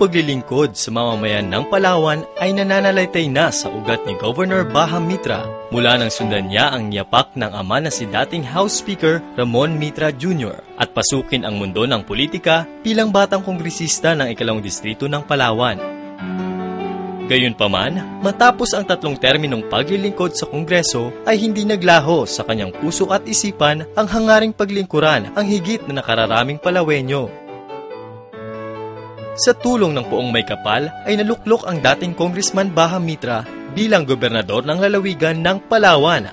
Paglilingkod sa mamamayan ng Palawan ay nananalaytay na sa ugat ni Governor Baham Mitra mula nang sundan niya ang yapak ng ama na si dating House Speaker Ramon Mitra Jr. at pasukin ang mundo ng politika bilang batang kongresista ng ikalawang distrito ng Palawan. Gayunpaman, matapos ang tatlong terminong paglilingkod sa Kongreso ay hindi naglaho sa kanyang puso at isipan ang hangaring paglingkuran ang higit na nakararaming Palawenyo. Sa tulong ng poong may kapal ay naluklok ang dating Congressman Baha Mitra bilang gobernador ng lalawigan ng Palawan.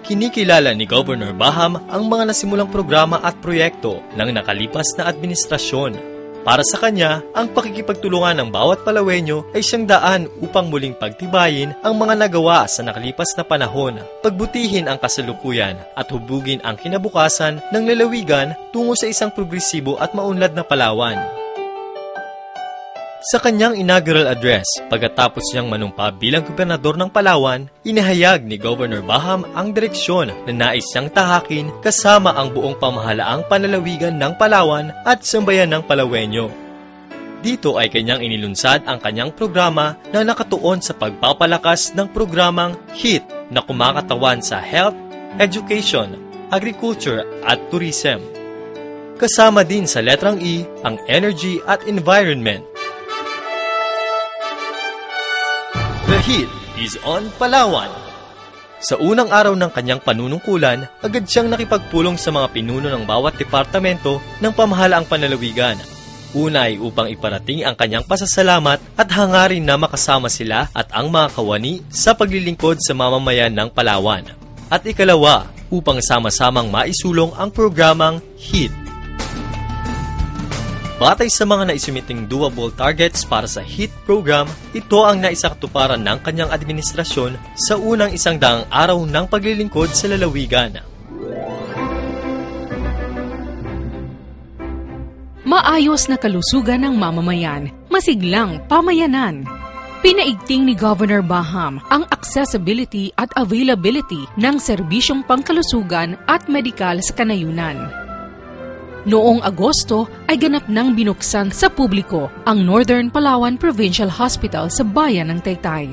Kinikilala ni Governor Baham ang mga nasimulang programa at proyekto ng nakalipas na administrasyon para sa kanya, ang pakikipagtulungan ng bawat Palawenyo ay siyang daan upang muling pagtibayin ang mga nagawa sa nakalipas na panahon, pagbutihin ang kasalukuyan at hubugin ang kinabukasan ng lalawigan tungo sa isang progresibo at maunlad na Palawan. Sa kanyang inaugural address, pagkatapos niyang manumpa bilang gobernador ng Palawan, inihayag ni Governor Baham ang direksyon na nais niyang tahakin kasama ang buong pamahalaang panlalawigan ng Palawan at sambayan ng Palawenyo. Dito ay kanyang inilunsad ang kanyang programa na nakatuon sa pagpapalakas ng programang HIT na kumakatawan sa health, education, agriculture at tourism. Kasama din sa letrang E ang energy at environment The heat is on Palawan. Sa unang araw ng kanyang panunungkulan, agad siyang nakipagpulong sa mga pinuno ng bawat departamento ng pamahalaang panlalawigan. Una ay upang iparating ang kanyang pasasalamat at hangarin na makasama sila at ang mga kawani sa paglilingkod sa mamamayan ng Palawan. At ikalawa, upang sama-samang maisulong ang programang HEAT Batay sa mga naisumiting doable targets para sa HEAT program, ito ang naisakatuparan ng kanyang administrasyon sa unang isang daang araw ng paglilingkod sa lalawigan. Maayos na kalusugan ng mamamayan, masiglang pamayanan. Pinaigting ni Governor Baham ang accessibility at availability ng serbisyong pangkalusugan at medikal sa kanayunan. Noong Agosto ay ganap nang binuksan sa publiko ang Northern Palawan Provincial Hospital sa bayan ng Taytay.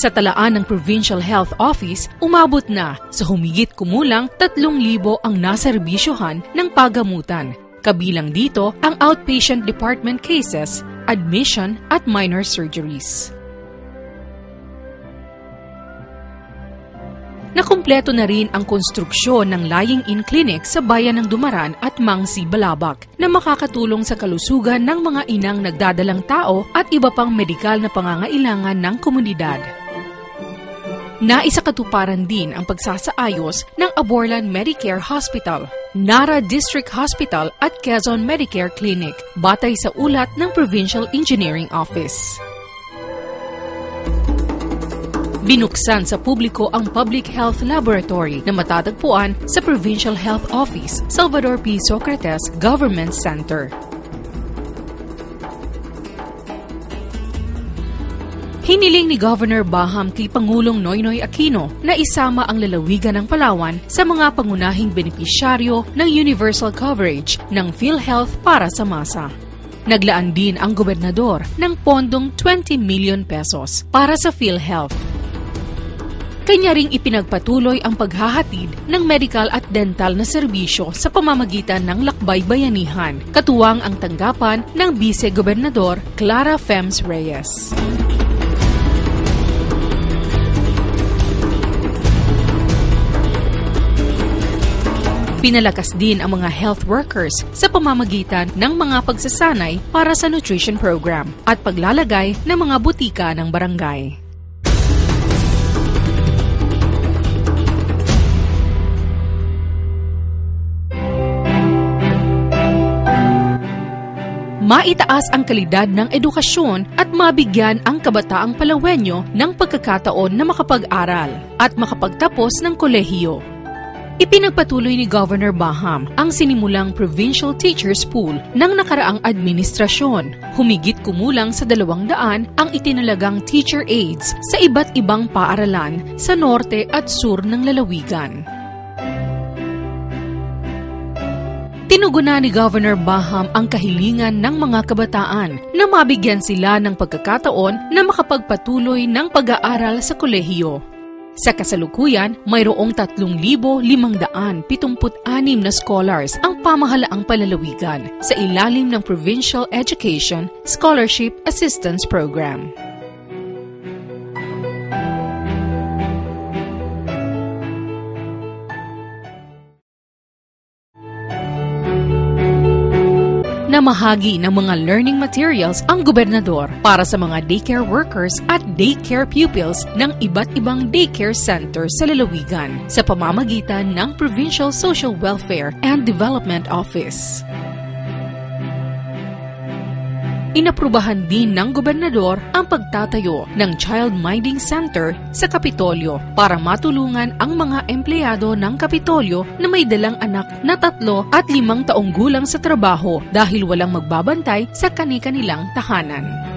Sa talaan ng Provincial Health Office, umabot na sa humigit kumulang 3,000 ang naserbisyohan ng pagamutan. Kabilang dito ang outpatient department cases, admission at minor surgeries. Nakumpleto na rin ang konstruksyon ng lying-in clinic sa bayan ng Dumaran at Mangsi, Balabak na makakatulong sa kalusugan ng mga inang nagdadalang tao at iba pang medikal na pangangailangan ng komunidad. Naisakatuparan din ang pagsasaayos ng Aborlan Medicare Hospital, Nara District Hospital at Quezon Medicare Clinic batay sa ulat ng Provincial Engineering Office. Binuksan sa publiko ang Public Health Laboratory na matatagpuan sa Provincial Health Office, Salvador P. Socrates Government Center. Hiniling ni Governor Baham kay Pangulong Noynoy Aquino na isama ang lalawigan ng Palawan sa mga pangunahing benepisyaryo ng universal coverage ng PhilHealth para sa masa. Naglaan din ang gobernador ng pondong 20 million pesos para sa PhilHealth kanya ring ipinagpatuloy ang paghahatid ng medical at dental na serbisyo sa pamamagitan ng Lakbay Bayanihan, katuwang ang tanggapan ng Vice-Gobernador Clara Fems Reyes. Pinalakas din ang mga health workers sa pamamagitan ng mga pagsasanay para sa nutrition program at paglalagay ng mga butika ng barangay. Maitaas ang kalidad ng edukasyon at mabigyan ang kabataang Palawenyo ng pagkakataon na makapag-aral at makapagtapos ng kolehiyo. Ipinagpatuloy ni Governor Baham ang sinimulang Provincial Teachers Pool ng nakaraang administrasyon. Humigit kumulang sa dalawang daan ang itinalagang teacher aides sa iba't ibang paaralan sa norte at sur ng lalawigan. Tinugunan ni Governor Baham ang kahilingan ng mga kabataan na mabigyan sila ng pagkakataon na makapagpatuloy ng pag-aaral sa kolehiyo. Sa kasalukuyan, mayroong 3,576 na scholars ang pamahalaang palalawigan sa ilalim ng Provincial Education Scholarship Assistance Program. Namahagi ng mga learning materials ang gobernador para sa mga daycare workers at daycare pupils ng iba't ibang daycare center sa lalawigan sa pamamagitan ng Provincial Social Welfare and Development Office. Inaprubahan din ng gobernador ang pagtatayo ng Child Minding Center sa Kapitolyo para matulungan ang mga empleyado ng Kapitolyo na may dalang anak na tatlo at limang taong gulang sa trabaho dahil walang magbabantay sa kani-kanilang tahanan.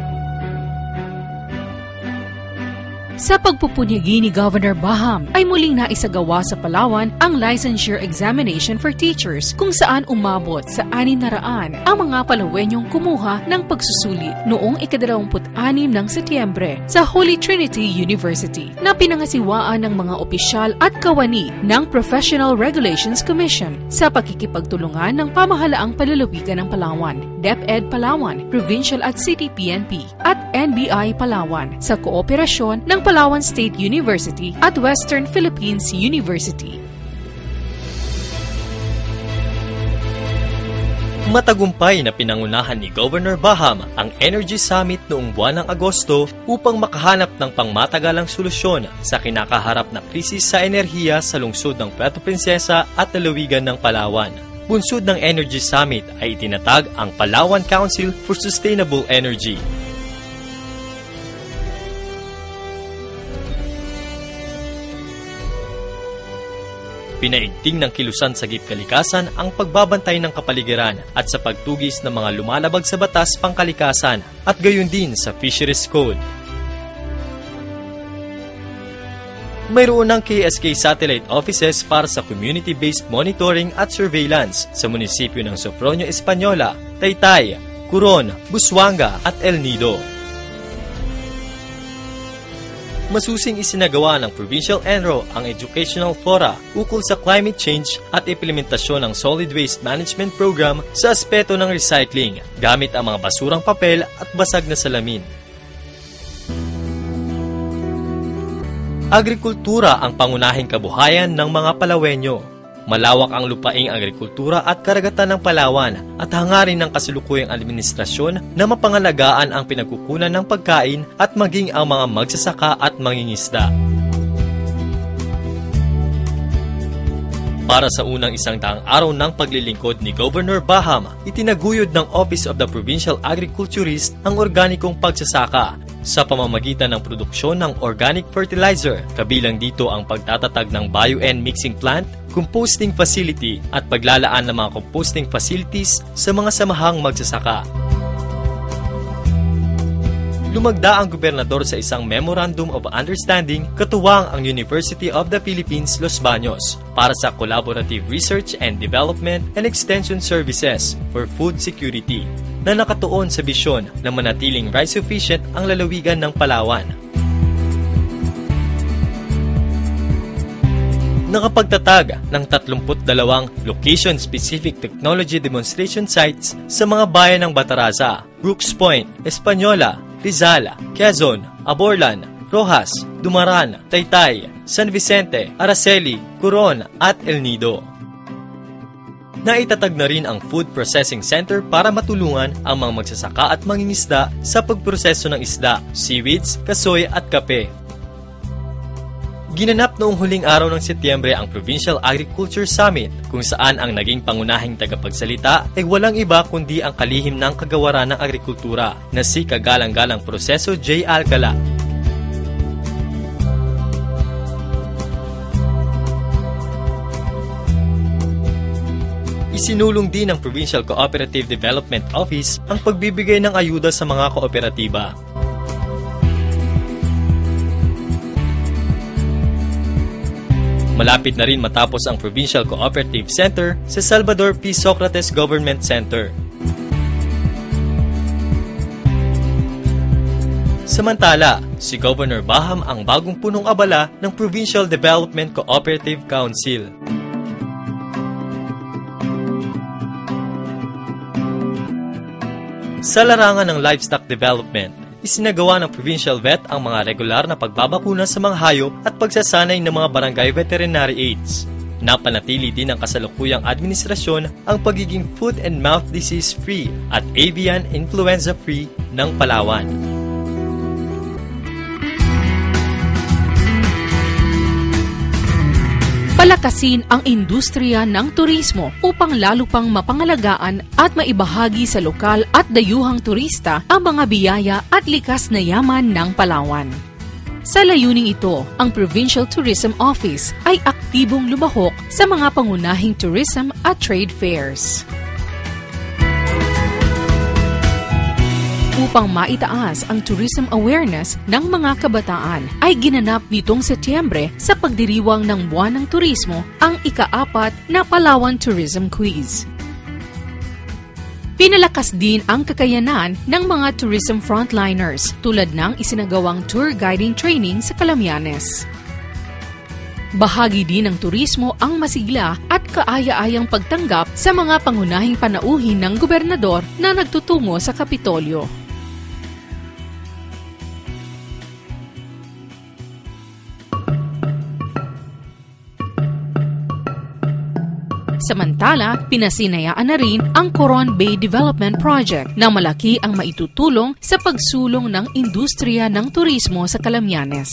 Sa pagpupunyagi ni Governor Baham ay muling naisagawa sa Palawan ang licensure examination for teachers kung saan umabot sa 600 ang mga palawenyong kumuha ng pagsusuli noong ikadalawamput-anim ng Setyembre sa Holy Trinity University na pinangasiwaan ng mga opisyal at kawani ng Professional Regulations Commission sa pakikipagtulungan ng pamahalaang palalawigan ng Palawan, DepEd Palawan, Provincial at City PNP at NBI Palawan sa kooperasyon ng Palawan State University at Western Philippines University. Matagumpay na pinangunahan ni Governor Baham ang Energy Summit noong buwan ng Agosto upang makahanap ng pangmatagalang solusyon sa kinakaharap na krisis sa enerhiya sa lungsod ng Puerto Princesa at lalawigan ng Palawan. Bunsod ng Energy Summit ay itinatag ang Palawan Council for Sustainable Energy Pinaigting ng kilusan sa kalikasan ang pagbabantay ng kapaligiran at sa pagtugis ng mga lumalabag sa batas pangkalikasan at gayon din sa Fisheries Code. Mayroon ng KSK satellite offices para sa community-based monitoring at surveillance sa munisipyo ng Sofronio Española, Taytay, Coron, Busuanga at El Nido. masusing isinagawa ng Provincial Enro ang educational fora ukol sa climate change at implementasyon ng Solid Waste Management Program sa aspeto ng recycling gamit ang mga basurang papel at basag na salamin. Agrikultura ang pangunahing kabuhayan ng mga Palawenyo Malawak ang lupaing agrikultura at karagatan ng Palawan at hangarin ng kasulukuyang administrasyon na mapangalagaan ang pinagkukunan ng pagkain at maging ang mga magsasaka at mangingisda. Para sa unang isang daang araw ng paglilingkod ni Governor Baham, itinaguyod ng Office of the Provincial Agriculturist ang organikong pagsasaka sa pamamagitan ng produksyon ng organic fertilizer, kabilang dito ang pagtatatag ng bio-N mixing plant, composting facility at paglalaan ng mga composting facilities sa mga samahang magsasaka. Lumagda ang gobernador sa isang Memorandum of Understanding katuwang ang University of the Philippines Los Baños para sa Collaborative Research and Development and Extension Services for Food Security na nakatuon sa bisyon na manatiling rice sufficient ang lalawigan ng Palawan nakapagtatag ng 32 location-specific technology demonstration sites sa mga bayan ng Bataraza, Brooks Point, Española, Rizal, Quezon, Aborlan, Rojas, Dumaran, Taytay, San Vicente, Araceli, Coron at El Nido. Naitatag na rin ang Food Processing Center para matulungan ang mga magsasaka at mangingisda sa pagproseso ng isda, seaweeds, kasoy at kape Ginanap noong huling araw ng Setyembre ang Provincial Agriculture Summit kung saan ang naging pangunahing tagapagsalita ay walang iba kundi ang kalihim ng kagawaran ng agrikultura na si Kagalang-Galang Proseso J. Alcala. Isinulong din ng Provincial Cooperative Development Office ang pagbibigay ng ayuda sa mga kooperatiba Malapit na rin matapos ang Provincial Cooperative Center sa Salvador P. Socrates Government Center. Samantala, si Governor Baham ang bagong punong abala ng Provincial Development Cooperative Council. Sa larangan ng livestock development, isinagawa ng provincial vet ang mga regular na pagbabakuna sa mga hayop at pagsasanay ng mga barangay veterinary aides. Napanatili din ng kasalukuyang administrasyon ang pagiging foot and mouth disease free at avian influenza free ng Palawan. Palakasin ang industriya ng turismo upang lalo pang mapangalagaan at maibahagi sa lokal at dayuhang turista ang mga biyaya at likas na yaman ng Palawan. Sa layuning ito, ang Provincial Tourism Office ay aktibong lumahok sa mga pangunahing tourism at trade fairs. Upang maitaas ang tourism awareness ng mga kabataan ay ginanap nitong Setyembre sa pagdiriwang ng Buwan ng Turismo ang ikaapat na Palawan Tourism Quiz. Pinalakas din ang kakayanan ng mga tourism frontliners tulad ng isinagawang tour guiding training sa Calamianes. Bahagi din ng turismo ang masigla at kaaya-ayang pagtanggap sa mga pangunahing panauhin ng gobernador na nagtutungo sa Kapitolyo. Samantala, pinasinayaan na rin ang Coron Bay Development Project na malaki ang maitutulong sa pagsulong ng industriya ng turismo sa Calamianes.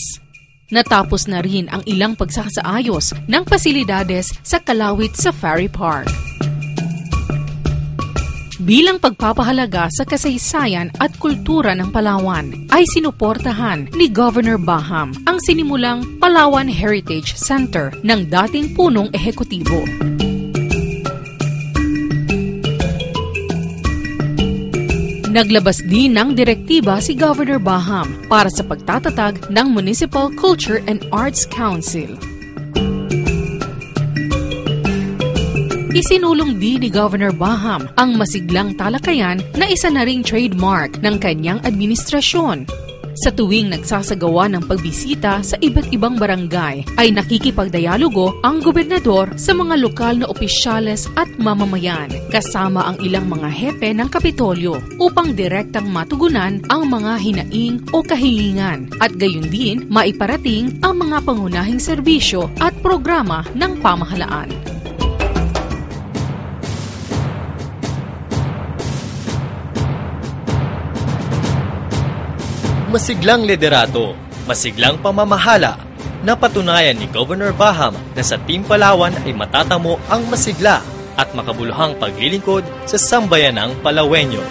Natapos na rin ang ilang pagsasaayos ng pasilidades sa Kalawit Safari Park. Bilang pagpapahalaga sa kasaysayan at kultura ng Palawan, ay sinuportahan ni Governor Baham ang sinimulang Palawan Heritage Center ng dating punong ehekutibo. Naglabas din ng direktiba si Governor Baham para sa pagtatatag ng Municipal Culture and Arts Council. Isinulong din ni Governor Baham ang masiglang talakayan na isa na ring trademark ng kanyang administrasyon sa tuwing nagsasagawa ng pagbisita sa iba't ibang barangay ay nakikipagdialogo ang gobernador sa mga lokal na opisyales at mamamayan kasama ang ilang mga hepe ng Kapitolyo upang direktang matugunan ang mga hinaing o kahilingan at gayon din maiparating ang mga pangunahing serbisyo at programa ng pamahalaan. Masiglang liderato, masiglang pamamahala. Napatunayan ni Governor Baham na sa Team Palawan ay matatamo ang masigla at makabuluhang paglilingkod sa sambayanang Palawenyo.